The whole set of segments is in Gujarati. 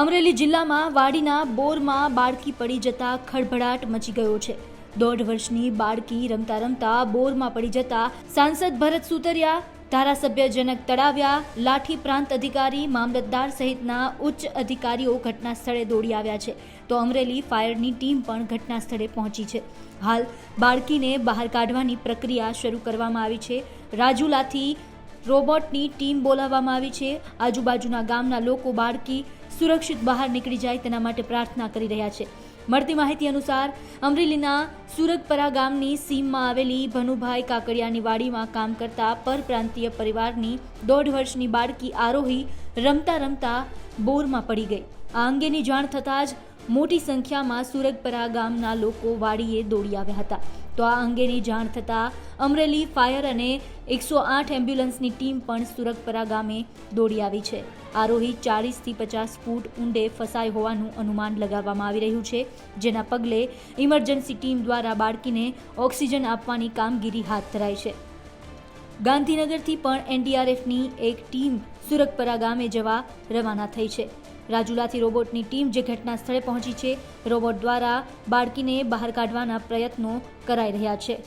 અમરેલી જિલ્લામાં વાડીના બોરમાં બાળકી પડી જતા ખળભળાટ મચી ગયો છે. દોઢ વર્ષની બાળકી રમતા રમતા બોરમાં પડી જતા સાંસદ ભરત સુતરિયા ધારાસભ્ય જનક તળાવ્યા, લાઠી પ્રાંત અધિકારી, મામલતદાર સહિતના ઉચ્ચ અધિકારીઓ ઘટના સ્થળે દોડી આવ્યા છે. તો અમરેલી ફાયરની ટીમ પણ ઘટના સ્થળે પહોંચી છે. હાલ બાળકીને બહાર કાઢવાની પ્રક્રિયા શરૂ કરવામાં આવી છે. રાજુલાથી રોબોટની ટીમ બોલાવવામાં આવી છે. આજુબાજુના ગામના લોકો બાળકી સુરક્ષિત બહાર નીકળી જાય તેના માટે પ્રાર્થના કરી રહ્યા છે. મળતી માહિતી અનુસાર, અમરેલીના સુરગપરા ગામની સીમમાં આવેલી ભનુભાઈ કાકડિયાની વાડીમાં કામ કરતા પરપ્રાંતીય પરિવારની દોઢ વર્ષની બાળકી આરોહી રમતા રમતા બોરમાં પડી ગઈ. આ અંગેની જાણ થતાં જ મોટી સંખ્યામાં સુરગપરા ગામના લોકો વાડીએ દોડી આવ્યા હતા. તો આ અંગેની જાણ થતાં અમરેલી ફાયર અને એકસો આઠ એમ્બ્યુલન્સની ટીમ પણ સુરગપરા ગામે દોડી આવી છે. આરોહી ચાળીસથી પચાસ ફૂટ ઊંડે ફસાઈ હોવાનું અનુમાન લગાવવામાં આવી રહ્યું છે, જેના પગલે ઇમરજન્સી ટીમ દ્વારા બાળકીને ઓક્સિજન આપવાની કામગીરી હાથ ધરાઈ છે. ગાંધીનગરથી પણ એનડીઆરએફની એક ટીમ સુરગપરા ગામે જવા રવાના થઈ છે. રાજુલાથી રોબોટની ટીમ જે ઘટના સ્થળે પહોંચી છે, રોબોટ દ્વારા બાળકીને બહાર કાઢવાના પ્રયત્નો કરાઈ રહ્યા છે.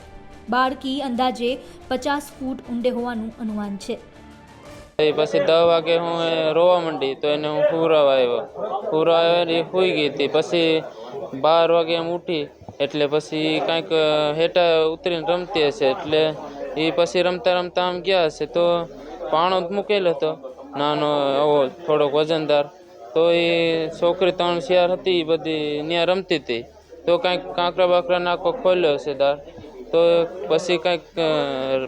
બાળકી અંદાજે પચાસ ફૂટ ઊંડે હોવાનું અનુમાન છે. પછી દસ વાગે હું રોવા માંડી તો એને હું હુરાવા આવ્યો. હુરાવા આવ્યો એ સૂઈ ગઈ હતી. પછી બાર વાગે એમ ઉઠી એટલે પછી કાંઈક હેઠા ઉતરીને રમતી હશે એટલે એ પછી રમતા રમતા આમ ગયા હશે તો પાણો જ મૂકેલો હતો. નાનો આવો થોડોક વજનદાર. તો એ છોકરી ત્રણ શિયાર હતી એ બધી ત્યાં રમતી હતી. તો કાંઈક કાંકરા બાકરા નાખો ખોલ્યો હશે દાર તો પછી કાંઈક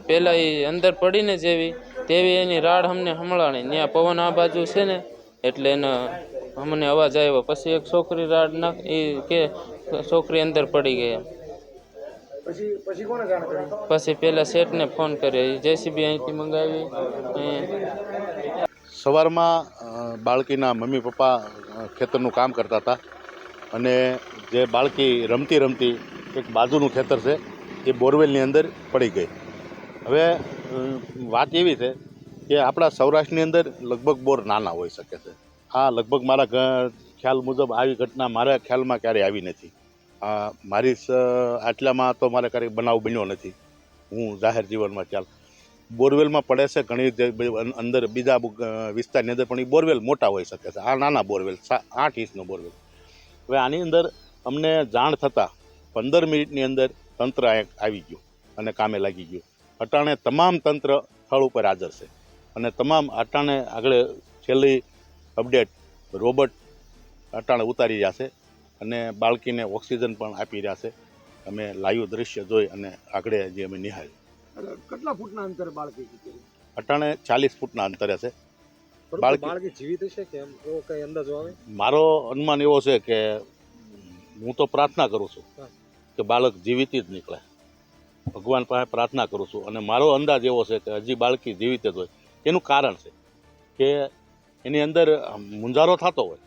પહેલાં એ અંદર પડીને જેવી તેવી એની રાડ અમને સંભળાણી. ત્યાં પવન આ બાજુ છે ને એટલે એનો અમને અવાજ આવ્યો. પછી એક છોકરી રાડ નાખ એ કે છોકરી અંદર પડી ગઈ પછી પેલા શેઠને ફોન કર્યો. જેસીબી અહીંથી મંગાવી સવારમાં બાળકીના મમ્મી પપ્પા ખેતરનું કામ કરતા હતા. અને જે બાળકી રમતી રમતી એક બાજુનું ખેતર છે એ બોરવેલની અંદર પડી ગઈ. હવે વાત એવી છે કે આપણા સૌરાષ્ટ્રની અંદર લગભગ બોર નાના હોઈ શકે છે. આ લગભગ મારા ખ્યાલ મુજબ આવી ઘટના મારા ખ્યાલમાં ક્યારેય આવી નથી. મારી આટલામાં તો મારે ક્યારેય બનાવ બન્યો નથી. હું જાહેર જીવનમાં ખ્યાલ બોરવેલમાં પડે છે ઘણી અંદર બીજા વિસ્તારની અંદર, પણ એ બોરવેલ મોટા હોઈ શકે છે. આ નાના બોરવેલ આઠ ઇંચનો બોરવેલ. હવે આની અંદર અમને જાણ થતાં પંદર મિનિટની અંદર તંત્ર આવી ગયું અને કામે લાગી ગયું. અટાણે તમામ તંત્ર સ્થળ ઉપર હાજર છે. અને તમામ અટાણે આગળ છેલ્લી અપડેટ રોબોટ અટાણે ઉતારી રહ્યા છે અને બાળકીને ઓક્સિજન પણ આપી રહ્યા છે. અમે લાઈવ દ્રશ્ય જોઈ અને આગળ જે અમે નિહાળ્યું. કેટલા ફૂટના અંતરે બાળકી અટાણે ચાલીસ ફૂટના અંતરે છે. બાળકી બાળકી- બાળકી જીવિત હશે કે એવો કઈ અંદાજો આવે? મારો અનુમાન એવો છે કે હું તો પ્રાર્થના કરું છું કે બાળક જીવિત જ નીકળે. ભગવાન પાસે પ્રાર્થના કરું છું અને મારો અંદાજ એવો છે કે હજી બાળકી જીવિત જ હોય. એનું કારણ છે કે એની અંદર મુંજારો થતો હોય.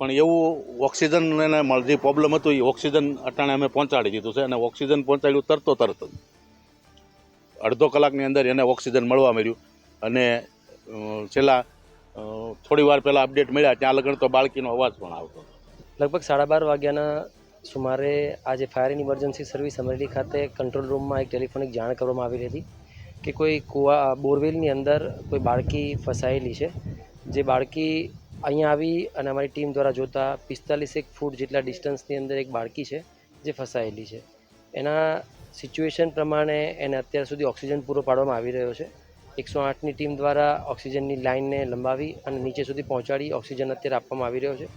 પણ એવું ઓક્સિજન એને જે પ્રોબ્લેમ હતું એ ઓક્સિજન અટાણે અમે પહોંચાડી દીધું છે અને ઓક્સિજન પહોંચાડ્યું તરતો તરત જ. અડધો કલાકની અંદર એને ઓક્સિજન મળવા મળ્યું અને છેલ્લા થોડી વાર પહેલાં અપડેટ મળ્યા, ત્યાં લગન તો બાળકીનો અવાજ પણ આવતો લગભગ સાડા બાર વાગ્યાના સુમારે આજે fire and emergency service Amreli ખાતે કંટ્રોલ રૂમમાં એક ટેલિફોનિક જાણ કરવામાં આવેલી હતી કે કોઈ કુવા બોરવેલની અંદર કોઈ બાળકી ફસાયેલી છે. જે બાળકી અહીંયા આવી અને અમારી ટીમ દ્વારા જોતા પિસ્તાલીસ એક ફૂટ જેટલા ડિસ્ટન્સની અંદર એક બાળકી છે જે ફસાયેલી છે. એના સિચ્યુએશન પ્રમાણે એને અત્યાર સુધી ઓક્સિજન પૂરો પાડવામાં આવી રહ્યો છે. એકસો આઠની ટીમ દ્વારા ઓક્સિજનની લાઇનને લંબાવી અને નીચે સુધી પહોંચાડી ઓક્સિજન અત્યારે આપવામાં આવી રહ્યો છે.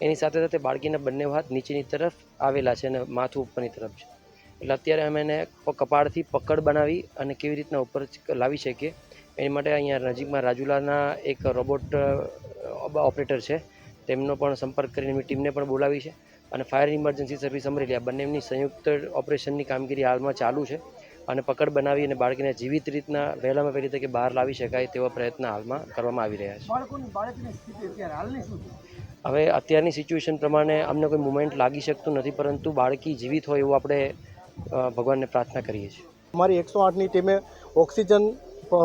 એની સાથે સાથે બાળકીના બંને હાથ નીચેની તરફ આવેલા છે અને માથું ઉપરની તરફ છે. એટલે અત્યારે અમે એને કપાળથી પકડ બનાવી અને કેવી રીતના ઉપર લાવી શકીએ, એની માટે અહીંયા નજીકમાં રાજુલાના એક રોબોટ ઓપરેટર છે. તેમનો પણ સંપર્ક કરીને એમની ટીમને પણ બોલાવી છે અને ફાયર ઇમરજન્સી સર્વિસ અમરેલી આ બંનેની સંયુક્ત ઓપરેશનની કામગીરી હાલમાં ચાલુ છે અને પકડ બનાવી અને બાળકીને જીવિત રીતના વહેલામાં વહેલી તકે બહાર લાવી શકાય તેવા પ્રયત્ન હાલમાં કરવામાં આવી રહ્યા છે? હવે અત્યારની સિચ્યુએશન પ્રમાણે અમને કોઈ મુમેન્ટ લાગી શકતું નથી, પરંતુ બાળકી જીવિત હોય એવું આપણે ભગવાનને પ્રાર્થના કરીએ છીએ. અમારી એકસો આઠની ટીમે ઓક્સિજન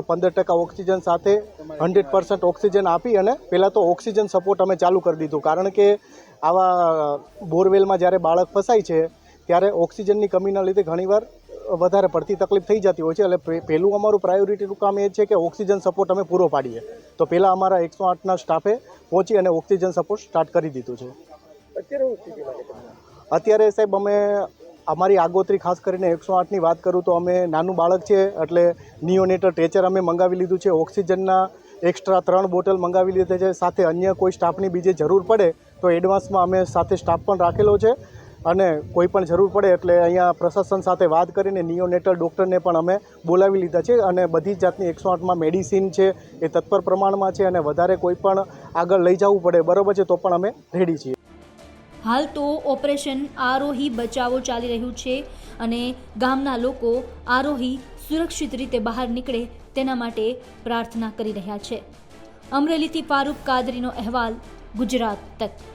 પંદર ટકા ઓક્સિજન સાથે હંડ્રેડ પર્સન્ટ ઓક્સિજન આપી અને પહેલાં તો ઓક્સિજન સપોર્ટ અમે ચાલુ કરી દીધું. કારણ કે આવા બોરવેલમાં જ્યારે બાળક ફસાય છે, ત્યારે ઓક્સિજનની કમીના લીધે ઘણીવાર વધારે પડતી તકલીફ થઈ જતી હોય છે. એટલે પહેલું અમારું પ્રાયોરિટીનું કામ એ છે કે ઓક્સિજન સપોર્ટ અમે પૂરો પાડીએ. તો પહેલાં અમારા એકસો આઠના સ્ટાફે પહોંચી અને ઓક્સિજન સપોર્ટ સ્ટાર્ટ કરી દીધું છે. અત્યારે સાહેબ અમે અમારી આગોતરી ખાસ કરીને એકસો આઠની વાત કરું તો અમે નાનું બાળક છે એટલે નિયોનેટર ટેચર અમે મંગાવી લીધું છે. ઓક્સિજનના એક્સ્ટ્રા ત્રણ બોટલ મંગાવી લીધી છે. સાથે અન્ય કોઈ સ્ટાફની બીજે જરૂર પડે તો એડવાન્સમાં અમે સાથે સ્ટાફ પણ રાખેલો છે. અને કોઈ પણ જરૂર પડે એટલે અહીંયા પ્રશાસન સાથે વાત કરીને નિયોનેટલ ડૉક્ટરને પણ અમે બોલાવી લીધા છે અને બધી જ જાતની એકસો આઠમાં મેડિસિન છે, એ તત્પર પ્રમાણમાં છે અને વધારે કોઈ પણ આગળ લઈ જવું પડે, બરાબર છે, તો પણ અમે રેડી છીએ. હાલ તો ઓપરેશન આરોહી બચાવો ચાલી રહ્યું છે અને ગામના લોકો આરોહી સુરક્ષિત રીતે બહાર નીકળે તેના માટે પ્રાર્થના કરી રહ્યા છે. અમરેલીથી ફારૂક કાદરીનો અહેવાલ, ગુજરાત તક.